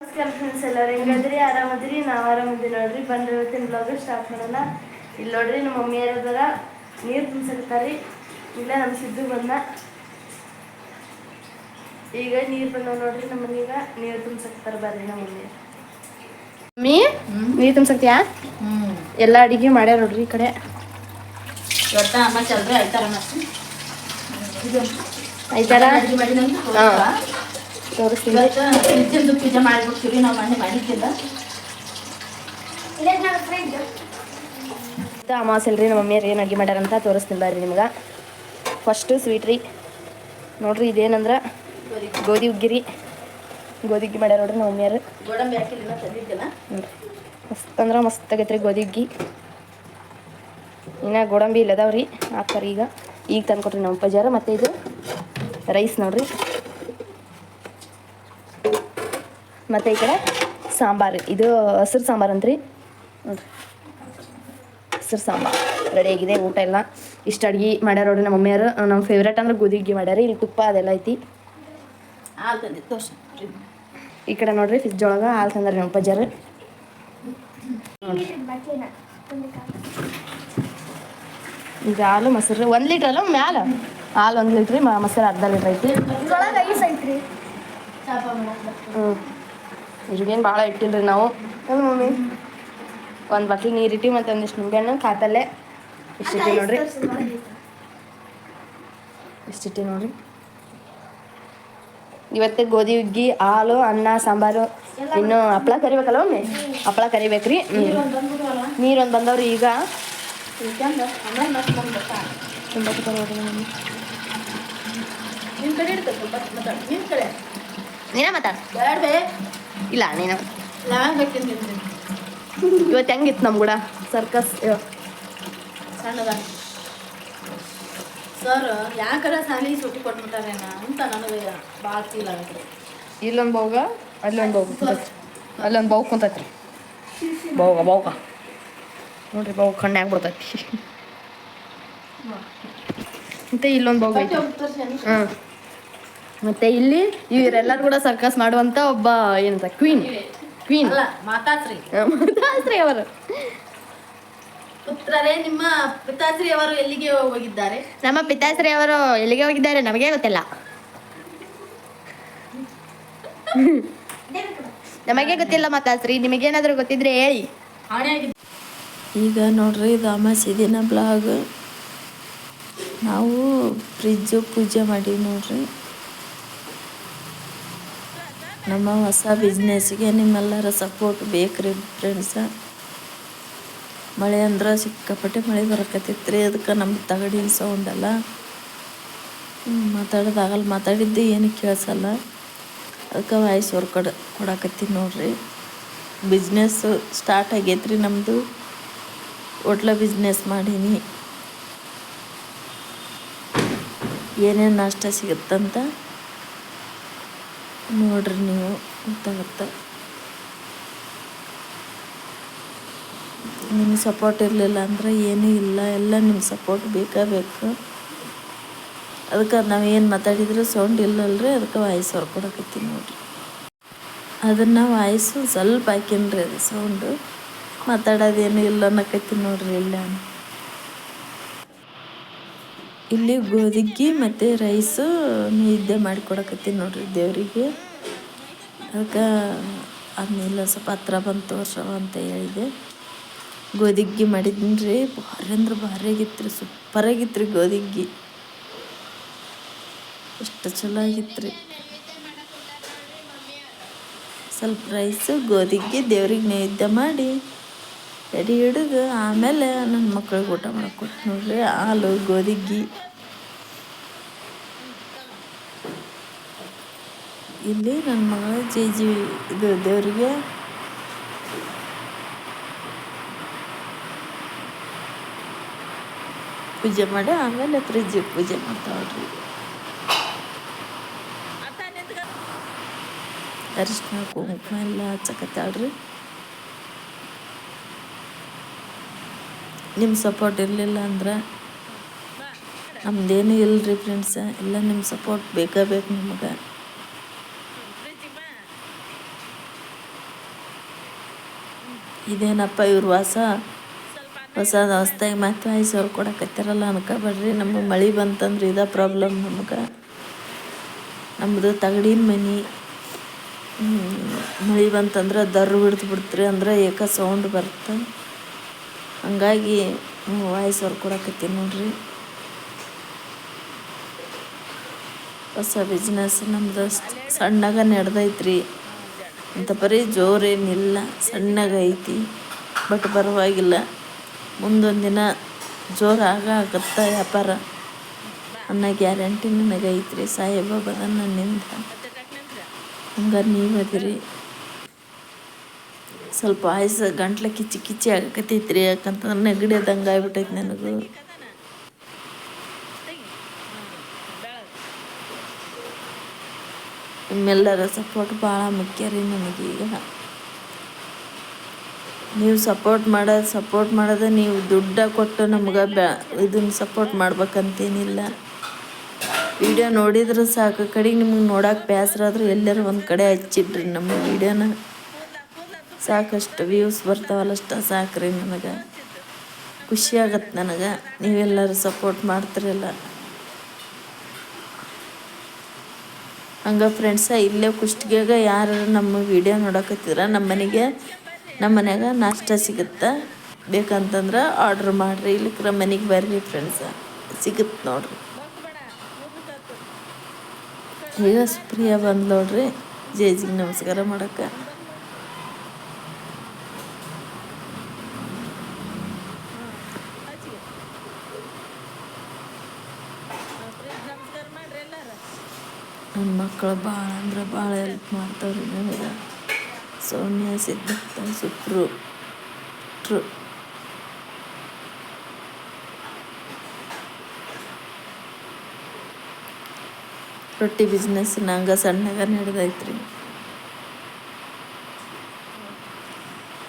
ನಮಸ್ಕಾರ ಫ್ರೆಂಡ್ಸ್ ಎಲ್ಲರೂ ಹೆಂಗದ್ರಿ ಆರಾಮದ್ರಿ ನಾವು ಆರಾಮದ್ರಿ ನೋಡ್ರಿ. ಬಂದ್ರೆ ಇವತ್ತಿನ ಬ್ಲಾಗ್ ಸ್ಟಾರ್ಟ್ ಮಾಡೋಣ. ಇಲ್ಲಿ ನೋಡ್ರಿ ನಮ್ಮ ಮಮ್ಮಿ ಯಾರದಾರ ನೀರು ತುಂಬಿಸಿರ್ತಾರಿ ಇಲ್ಲ ನಮ್ಮ ಸಿದ್ದು ಬಂದ. ಈಗ ನೀರು ಬಂದವ ನೋಡ್ರಿ ನಮ್ಮ ಮನೀಗ. ನೀರು ತುಂಬಿಸಕ್ತಾರ ಬರ್ರಿ ನಮ್ಮ ಮಮ್ಮಿ. ಮಮ್ಮಿ ನೀರು ತುಂಬಿಸಕ್ತಿಯಾ? ಹ್ಮ್ ಎಲ್ಲ ಅಡಿಗೆ ಮಾಡ್ಯಾರ ನೋಡ್ರಿ ಈ ಕಡೆ. ದೊಡ್ಡ ಅಮ್ಮ ಚಲ್ರಿ ಆಯ್ತಾರ ಹಾ. ತೋರಿಸ್ತೀನಿ. ಇವತ್ತು ಪೂಜೆ ಮಾಡ್ಬಿಡ್ತೀವಿ ನಾವು ಮನೆ ಮಾಡಿದ್ದಿಲ್ಲ. ನಮ್ಮ ಮಮ್ಮಿಯರು ಏನು ಅಡುಗೆ ಮಾಡ್ಯಾರಂತ ತೋರಿಸ್ತೀನಿ ಬರ್ರಿ ನಿಮ್ಗೆ. ಫಸ್ಟು ಸ್ವೀಟ್ ರೀ. ನೋಡ್ರಿ ಇದೇನಂದ್ರೆ ಗೋಧಿ ಉಗ್ಗಿರಿ ಗೋಧಿ ಉಗ್ಗಿ ಮಾಡ್ಯಾರ ನೋಡ್ರಿ ನಮ್ಮ ಮಮ್ಮಿಯರು ಗೋಡಂಬಿ ಹಾಕಿಲ್ಲ ಮಸ್ತ್ ಅಂದ್ರೆ ಮಸ್ತ್ ಆಗೈತೆ ರೀ ಗೋಧಿ ಉಗ್ಗಿ ಇನ್ನು ಗೋಡಂಬಿ ಇಲ್ಲದವ್ರಿ ಹಾಕ್ತಾರೆ ಈಗ. ಈಗ ತಂದು ಕೊಟ್ರಿ ನಮ್ಮ ಪಜಾರ ಮತ್ತು ಇದು ರೈಸ್ ನೋಡ್ರಿ. ಮತ್ತು ಈ ಕಡೆ ಸಾಂಬಾರು ಇದು ಹಸಿರು ಸಾಂಬಾರು ಅಂತ್ರಿ. ರೀ ಹಸಿರು ಸಾಂಬಾರು ಆಗಿದೆ ಊಟ ಎಲ್ಲ. ಇಷ್ಟು ಅಡ್ಗೆ ಮಾಡ್ಯಾರ ನೋಡ್ರಿ ನಮ್ಮ ಮಮ್ಮಿಯವರು ನಮ್ಮ ಫೇವ್ರೇಟ್ ಅಂದ್ರೆ ಗೋಧಿ ಉಗ್ಗಿ ಮಾಡ್ಯಾರ ಇಲ್ಲಿ ತುಪ್ಪ ಅದೆಲ್ಲ ಐತಿ. ಈ ಕಡೆ ನೋಡ್ರಿ ಫ್ರಿಜ್ ಒಳಗೆ ಹಾಲು ತಂದ್ರಿ ನಮ್ಮ ಪಜಾರು ಈಗ ಹಾಲು ಮೊಸರು ಒಂದು ಲೀಟ್ರ್ ಅಲ್ಲ ಮ್ಯಾಲ. ಹಾಲು ಒಂದು ಲೀಟ್ರಿ ಮೊಸರು ಅರ್ಧ ಲೀಟ್ರ್ ಐತಿ. ಹ್ಞೂ ಇವಾಗೇನು ಭಾಳ ಇಟ್ಟಿಲ್ರಿ ನಾವು. ಮಮ್ಮಿ. ಒಂದು ಬಟ್ಲು ನೀರು ಇಟ್ಟು ಮತ್ತು ಒಂದಿಷ್ಟು ನಿಂಬೆಹಣ್ಣು ಕಾತಲ್ಲೇ ಇಷ್ಟಿಟ್ಟು ನೋಡ್ರಿ. ಇಷ್ಟಿಟ್ಟು ನೋಡ್ರಿ. ಇವತ್ತೇ ಗೋಧಿ ಹುಗ್ಗಿ ಹಾಲು ಅನ್ನ ಸಾಂಬಾರು ಇನ್ನು ಹಪ್ಳ ಕರಿಬೇಕಲ್ಲ ಒಮ್ಮೆ ಹಪ್ಳ ಕರಿಬೇಕ್ರಿ. ನೀರೊಂದು ಬಂದವ್ರಿ ಈಗ. ತುಂಬ ನೀನೇ ಮಾತಾಡ. ಇಲ್ಲ ನೀನು. ಲಾಂಗ್ ಬೇಕಿಂತ ತಿಂತೀನಿ ಇವತ್ತು ಹೆಂಗಿತ್ತು ನಮ್ಮ ಕೂಡ ಸರ್ಕಸ್ ಸಣ್ಣದ. ಸರ್ ಯಾಕರ ಸಾಲಿ ಸುಟ್ಟಿ ಕೊಟ್ಬಿಟ್ಟಾರೇನ ಅಂತ ನನಗೆ ಭಾಳ ಫೀಲ್ ಆಗತ್ತೆ ಇಲ್ಲೊಂದು ಬೌಗ ಅಲ್ಲೊಂದು ಬಾವು ಕುಂತೈತ್ರಿ. ಅಲ್ಲೊಂದು ಬೌ ಕುಂತೈತ್ರಿ. ಬೌಗ ಬೌಗ ನೋಡ್ರಿ ಬೌಗ ಕಣ್ಣೆ ಆಗ್ಬಿಡ್ತೈತಿ ಮತ್ತೆ ಇಲ್ಲೊಂದು ಬೌಗ ಐತಿ. ಹಾಂ. ಮತ್ತೆ ಇಲ್ಲಿ ಇವರೆಲ್ಲರೂ ಕೂಡ ಸರ್ಕಸ್ ಮಾಡುವಂತ ಒಬ್ಬ ಏನಂತ ಕ್ವೀನ್ ಕ್ವೀನ್ ಅಲ್ಲ ಮಾತಾಶ್ರೀ. ಮಾತಾಡ್ರಿ ಅವರು. ಪುತ್ರರೇ ನಿಮ್ಮ ಪಿತಾಶ್ರೀ ಅವರು ಎಲ್ಲಿಗೆ ಹೋಗಿದ್ದಾರೆ? ನಮ್ಮ ಪಿತಾಶ್ರೀ ಅವರು ಎಲ್ಲಿಗೆ ಹೋಗಿದ್ದಾರೆ ನಮಗೆ ಗೊತ್ತಿಲ್ಲ. ನಮಗೆ ಗೊತ್ತಿಲ್ಲ ಮಾತಾಶ್ರೀ ನಿಮಗೇನಾದ್ರೂ ಗೊತ್ತಿದ್ರೆ ಹೇಳಿ. ಈಗ ನೋಡ್ರಿ ಇದು ಅಮಾಸಿ ದಿನ ಬ್ಲಾಗ್. ನಾವು ಫ್ರಿಜ್ಜು ಪೂಜೆ ಮಾಡಿ ನೋಡ್ರಿ. ನಮ್ಮ ಹೊಸ ಬಿಸ್ನೆಸ್ಗೆ ನಿಮ್ಮೆಲ್ಲರ ಸಪೋರ್ಟ್ ಬೇಕ್ರಿ ಫ್ರೆಂಡ್ಸ ಮಳೆ ಅಂದ್ರೆ ಸಿಕ್ಕಾಪಟ್ಟೆ ಮಳೆ ಬರಕತ್ತೈತ್ರಿ, ಅದಕ್ಕೆ ನಮ್ಮ ತಗಡಿನ ಸೌಂಡಲ್ಲ ಮಾತಾಡೋದಾಗಲ್ಲ ಮಾತಾಡಿದ್ದು ಏನು ಕೇಳಿಸಲ್ಲ. ಅದಕ್ಕೆ ವಾಯ್ಸ್ ವರ್ಕಡ್ ಕೊಡ, ಕೊಡಾಕತ್ತೀನಿ ನೋಡ್ರಿ. ಬಿಸ್ನೆಸ್ಸು ಸ್ಟಾರ್ಟ್ ಆಗೈತ್ರಿ ನಮ್ಮದು ಹೋಟ್ಲ ಬಿಸ್ನೆಸ್ ಮಾಡೀನಿ. ಏನೇನು ನಾಷ್ಟ ಸಿಗುತ್ತಂತ ನೋಡ್ರಿ ನೀವು ಗೊತ್ತಾಗತ್ತೆ. ನಿಮ್ಮ ಸಪೋರ್ಟ್ ಇರಲಿಲ್ಲ ಅಂದ್ರೆ ಏನೂ ಇಲ್ಲ, ಎಲ್ಲ ನಿಮ್ಮ ಸಪೋರ್ಟ್ ಬೇಕೇ ಬೇಕು? ಅದಕ್ಕೆ ನಾವು ಏನು ಮಾತಾಡಿದ್ರು ಸೌಂಡ್ ಇಲ್ಲಲ್ರಿ, ಅದಕ್ಕೆ ವಾಯ್ಸ್ ಹೊರ್ಕೊಡಕತ್ತೀನಿ ನೋಡ್ರಿ. ಅದನ್ನು ವಾಯ್ಸು ಸ್ವಲ್ಪ ಹಾಕಿನ್ರಿ ಅದು ಸೌಂಡು ಮಾತಾಡೋದೇನು ಇಲ್ಲ ಅನ್ನಕತ್ತೀನಿ ನೋಡ್ರಿ ಇಲ್ಲ ಇಲ್ಲಿ ಗೋಧಿಗೆ ಮತ್ತು ರೈಸು ನಿದ್ದೆ ಮಾಡಿಕೊಡಕತ್ತೀನಿ ನೋಡ್ರಿ ದೇವರಿಗೆ. ಅದಕ್ಕೆ ಅದನ್ನೆಲ್ಲ ಸ್ವಲ್ಪ ಹತ್ರ ಬಂತು ತೋರ್ಸವ ಅಂತ ಹೇಳಿದೆ. ಗೋಧಿಗೆ ಮಾಡಿದ್ದೀನಿ ರೀ, ಭಾರಿ ಅಂದ್ರೆ ಭಾರಿ ಆಗಿತ್ತು ರೀ ಸೂಪರ್ ಆಗಿತ್ತು ರೀ ಗೋಧಿಗ್ಗಿ ಎಷ್ಟು ಚಲೋ ಆಗಿತ್ತು ರೀ ಸ್ವಲ್ಪ ರೈಸು ಗೋಧಿಗೆ ದೇವ್ರಿಗೆ ನೈವೇದ್ಯ ಮಾಡಿ, ಎಡಿ ಹಿಡಿದು ಆಮೇಲೆ ನನ್ನ ಮಕ್ಳಿಗೆ ಊಟ ಮಾಡಕ್ಕೆ ನೋಡ್ರಿ, ಹಾಲು ಗೋಧಿಗ್ಗಿ ಇಲ್ಲಿ ನನ್ನ ಮಗಳ ಜೈ ಜಿ ಇದು ದೇವರಿಗೆ ಪೂಜೆ ಮಾಡಿ ಆಮೇಲೆ ಫ್ರಿಜ್ಜಿಗೆ ಪೂಜೆ ಮಾಡ್ತಾವ್ರಿ. ಅರಿಶಿನ, ಕುಂಕುಮ ಎಲ್ಲ ಹಚ್ಚಕತ್ತಾಳ್ರಿ ನಿಮ್ಮ ಸಪೋರ್ಟ್ ಇರಲಿಲ್ಲ ಅಂದ್ರೆ ನಮ್ದೇನು ಇಲ್ಲರಿ ಫ್ರೆಂಡ್ಸ ಎಲ್ಲ ನಿಮ್ಮ ಸಪೋರ್ಟ್ ಬೇಕೇ ಬೇಕು ನಿಮ್ಗೆ? ಇದೇನಪ್ಪ ಇವ್ರ ವಾಸ? ಹೊಸ ಹೊಸ್ದಾಗಿ ಮತ್ತೆ ಐದು ಸಾವಿರ ಕೊಡಕತ್ತಾರಲ್ಲ ಅನ್ಕೋಬೇಡ್ರಿ. ನಮಗೆ ಮಳೆ ಬಂತಂದ್ರೆ ಇದೇ ಪ್ರಾಬ್ಲಮ್ ನಮ್ಗೆ. ನಮ್ಮದು ತಗಡಿನ ಮನೆ. ಮಳೆ ಬಂತಂದ್ರೆ ದರ್ರು ಹಿಡ್ದು ಬಿಡ್ತ್ರಿ ಅಂದ್ರೆ ಏಕ ಸೌಂಡ್ ಬರುತ್ತೆ ಹಂಗಾಗಿ ವಾಯ್ಸ್ ಅವ್ರು ಕೊಡಕತ್ತೀನಿ ನೋಡ್ರಿ. ಹೊಸ ಬಿಸ್ನೆಸ್ ನಮ್ದು ಸಣ್ಣಗ ನಡೆದೈತ್ರಿ. ಅಂತ ಬರೀ ಜೋರೇನಿಲ್ಲ, ಸಣ್ಣಗೈತಿ ಬಟ್ ಪರವಾಗಿಲ್ಲ. ಮುಂದೊಂದು ದಿನ ಜೋರು ಆಗ ಆಗತ್ತ ವ್ಯಾಪಾರ. ಅನ್ನೋ ಗ್ಯಾರಂಟಿ ನನಗೈತ್ರಿ ಐತ್ರಿ ಸಾಹೇಬಾಬದ ನನ್ನಿಂದ. ಹಂಗ ನೀವು ಅದಿರಿ. ಸ್ವಲ್ಪ ಆಯ್ಸ ಗಂಟ್ಲ ಕಿಚ್ಚಿ ಕಿಚ್ಚಿ ಆಗಕತ್ತೈತ್ರಿ, ಯಾಕಂತಂದ್ರೆ ನೆಗಡಿ ಅದಂಗೆ ಆಗ್ಬಿಟ್ಟೈತಿ ನನಗೂ. ನಿಮ್ಮೆಲ್ಲರ ಸಪೋರ್ಟ್ ಭಾಳ ಮುಖ್ಯ ರೀ ನನಗೀಗ ನೀವು ಸಪೋರ್ಟ್ ಮಾಡೋದು ಸಪೋರ್ಟ್ ಮಾಡೋದು ನೀವು ದುಡ್ಡ ಕೊಟ್ಟು ನಮ್ಗೆ ಬ್ಯಾ ಇದನ್ನು ಸಪೋರ್ಟ್ ಮಾಡ್ಬೇಕಂತೇನಿಲ್ಲ. ವಿಡಿಯೋ ನೋಡಿದ್ರೆ ಸಾಕು. ಕಡೆಗೆ ನಿಮ್ಗೆ ನೋಡಕ್ಕೆ ಬೇಸರ ಆದ್ರೆ ಎಲ್ಲರೂ ಒಂದು ಕಡೆ ಹಚ್ಚಿಡ್ರಿ ನಮ್ಮ ವಿಡಿಯೋನ ಸಾಕಷ್ಟು ವ್ಯೂಸ್ ಬರ್ತಾವಲ್ಲ ಅಷ್ಟ ಸಾಕ್ರಿ ನನಗೆ ಖುಷಿಯಾಗತ್ತೆ ನನಗೆ. ನೀವೆಲ್ಲರೂ ಸಪೋರ್ಟ್ ಮಾಡ್ತಿರಲ್ಲ. ಹಂಗೆ ಫ್ರೆಂಡ್ಸ ಇಲ್ಲೇ ಕುಷ್ಟಗಿಯಾಗ ಯಾರು ನಮ್ಮ ವಿಡಿಯೋ ನೋಡಕತ್ತಿದ್ರ ನಮ್ಮ ಮನೆಗೆ ನಮ್ಮ ಮನ್ಯಾಗ ನಾಷ್ಟ ಸಿಗುತ್ತೆ? ಬೇಕಂತಂದ್ರೆ ಆರ್ಡ್ರ್ ಮಾಡಿರಿ ಇಲ್ಲಿಕ್ರ ಮನೆಗೆ ಬರ್ರಿ ಫ್ರೆಂಡ್ಸ ಸಿಗುತ್ತೆ ನೋಡ್ರಿ. ಈಗ ಸುಪ್ರಿಯ ಬಂದು ನೋಡ್ರಿ ಜೇಜಿಗೆ ನಮಸ್ಕಾರ ಮಾಡಕ್ಕೆ. ನನ್ನ ಮಕ್ಕಳು ಭಾಳ ಅಂದ್ರೆ ಭಾಳ ಹೆಲ್ಪ್ ಮಾಡ್ತಾವ್ರಿ ನನಗೆ ಸೌಮ್ಯ, ಸಿದ್ಧಾರ್ಥ, ಸುಪ್ರು. ಟ್ರು. ರೊಟ್ಟಿ ಬಿಸ್ನೆಸ್ ನಂಗೆ ಸಣ್ಣಗ ನಡೆದೈತ್ರಿ.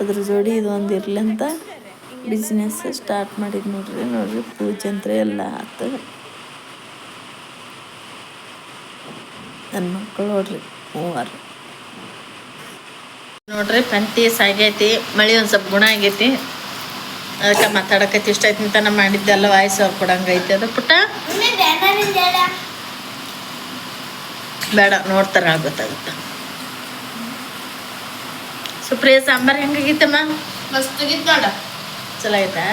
ಅದ್ರ ಜೋಡಿ ಇದೊಂದು ಇರ್ಲಿ ಅಂತ ಬಿಸ್ನೆಸ್ ಸ್ಟಾರ್ಟ್ ಮಾಡಿದ್ ನೋಡ್ರಿ. ನೋಡ್ರಿ ಪೂಜೆ ಅಂತ ಎಲ್ಲ ಆತು. ನನ್ನ ಮಕ್ಕಳು ನೋಡ್ರಿ ಮೂವರು. ನೋಡ್ರಿ ಪಂತಿ ಸಾಗೈತಿ ಮಳಿ ಒಂದು ಸ್ವಲ್ಪ ಗುಣ ಆಗೈತಿ. ಅದಕ್ಕೆ ಮಾತಾಡಕತ್ತಿ ಇಷ್ಟ ಐತಿ ತನ ಮಾಡಿದ್ದೆಲ್ಲ ವಾಯ್ಸ್ ಅವ್ರು ಕೊಡಂಗೈತಿ ಅದು ಪುಟ್ಟ. ಬೇಡ ನೋಡ್ತಾರ ಗೊತ್ತಾಗುತ್ತ. ಸುಪ್ರಿಯ ಸಾಂಬಾರ್ ಹೆಂಗಾಗಿತ್ತಮ್ಮ? ಮಸ್ತ್ ನೋಡ. ಚಲೋ ಆಯ್ತಾ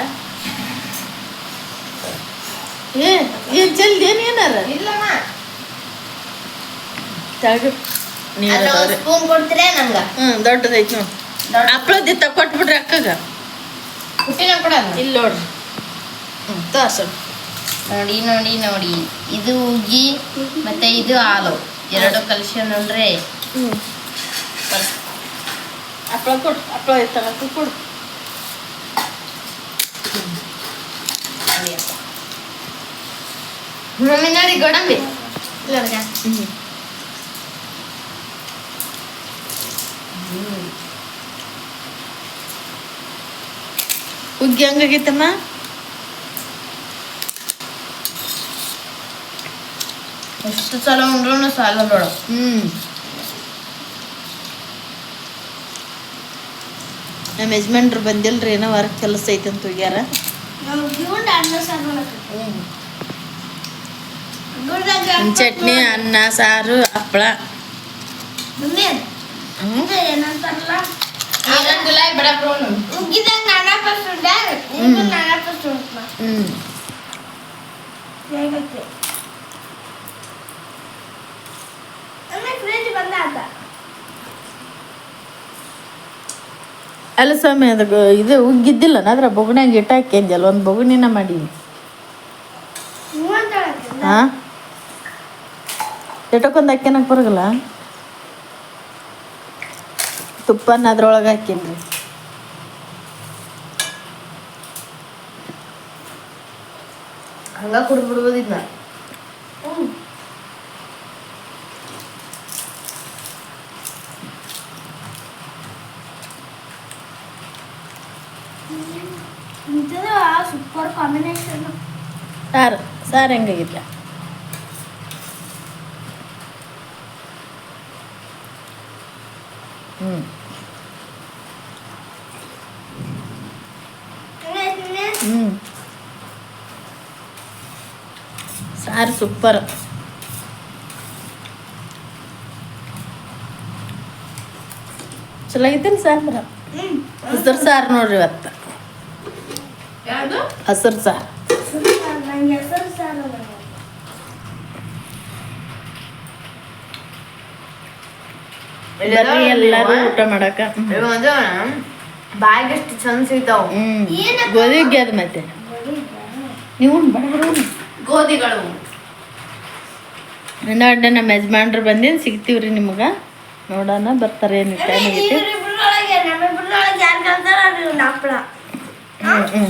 ಏ ಏನ್ ಜಲ್ದಿ ಏನ್ ಏನಾರ? ಇಲ್ಲಮ್ಮ. ತೆಳಗ ನೀರು ಅದಾವ್ರಿ. ಸ್ಪೂನ್ ಕೊಡ್ತೀರೇ ನಂಗೆ? ಹ್ಮ್ ದೊಡ್ಡದೈತಿ ನೋಡ್. ಅಪ್ಳದಿತ್ತ ಕೊಟ್ಬಿಡ್ರಿ ಅಕ್ಕಗ. ಹುಟ್ಟಿನ ಕೊಡಲ್ಲ ಇಲ್ಲಿ ನೋಡ್ರಿ. ತೋರ್ಸು. ನೋಡಿ ನೋಡಿ ನೋಡಿ. ಇದು ಉಗ್ಗಿ ಮತ್ತೆ ಇದು ಹಾಲು. ಎರಡು ಕಲ್ಸ್ಕೊಂಡ್ರೆ ಹ್ಮ್. ಹಪ್ಪಳ ಕೊಡು ಹಪ್ಪಳ ಐತಲ್ಲ ಅದು ಕೊಡು. ಮಮ್ಮಿ ನೋಡಿ ಗೋಡಂಬಿ. ಇಲ್ಲರ್ಗ ಹುಗ್ಗಿ ಹಂಗಾಗೈತಮ್ಮ ಎಷ್ಟು ಸಲ ಉಂಡ್ರೂ ಸಾಲ ನೋಡ. ಹ್ಮ್. ನಮ್ಮ ಯಜಮಾನ್ರು ಬಂದಿಲ್ರಿ ಏನೋ ವರ್ಕ್ ಕೆಲಸ ಐತೆ ಅಂತ ಹೋಗ್ಯಾರ. ಹ್ಮ್. ಚಟ್ನಿ ಅನ್ನ ಸಾರು ಹಪ್ಪಳ. ಗುಲಾಬಿ ಬಡ ಪ್ರೋನು ಹ್ಮ್. ಅಲ್ಲ ಸ್ವಾಮಿ ಅದು ಇದು ಉಗ್ಗಿದ್ದಿಲ್ಲ ಅದ್ರ ಬೊಗಣ್ಯಾಗ ಇಟ್ಟು ಹಾಕ್ಯಂಜಲ್ ಒಂದು ಬೊಗಣಿನ ಮಾಡೀನಿ. ಹಾ? ಇಟ್ಟಕ್ಕೊಂದು ಹಾಕ್ಯನಕ್ ಬರಗಲ್ಲ ತುಪ್ಪನ ಅದ್ರೊಳಗೆ ಹಾಕೀನಿ ಹಂಗ ಕುಡ್ಬಿಡ್ಬೋದು ಇದನ್ನ ಸೂಪರ್ ಕಾಂಬಿನೇಷನ್ ಸಾರು ಸಾರು ಹೆಂಗಾಗಿಲ್ಲ సార్ సూపర్ ಚಲಾಗಿತ್ತೇನು ಸಾಂಬ್ರ ಹಸಿರು ಸಾರು ನೋಡ್ರಿ ಇವತ್ತು ಹಸಿರು ಸಾರು ಬರ್ರಿ ಎಲ್ಲರೂ ಊಟ ಮಾಡಕ ಬ್ಯಾಗ್ ಎಷ್ಟು ಚಂದ ಸಿಗ್ತಾವ ಹ್ಮ್. ಗೋಧಿ ಗ್ಯಾದ ಮತ್ತೆ. ನೀವು ಗೋಧಿಗಳು. ಇನ್ನ ಅಡ್ಡ ನಮ್ಮ ಯಜಮಾನ್ರು ಬಂದಿದ್ದು ಸಿಗ್ತೀವ್ರಿ ನಿಮ್ಗೆ? ನೋಡೋಣ ಬರ್ತಾರೆ ಏನು ಟೈಮ್ ಆಗೈತಿ ಹ್ಞೂ ಹ್ಞೂ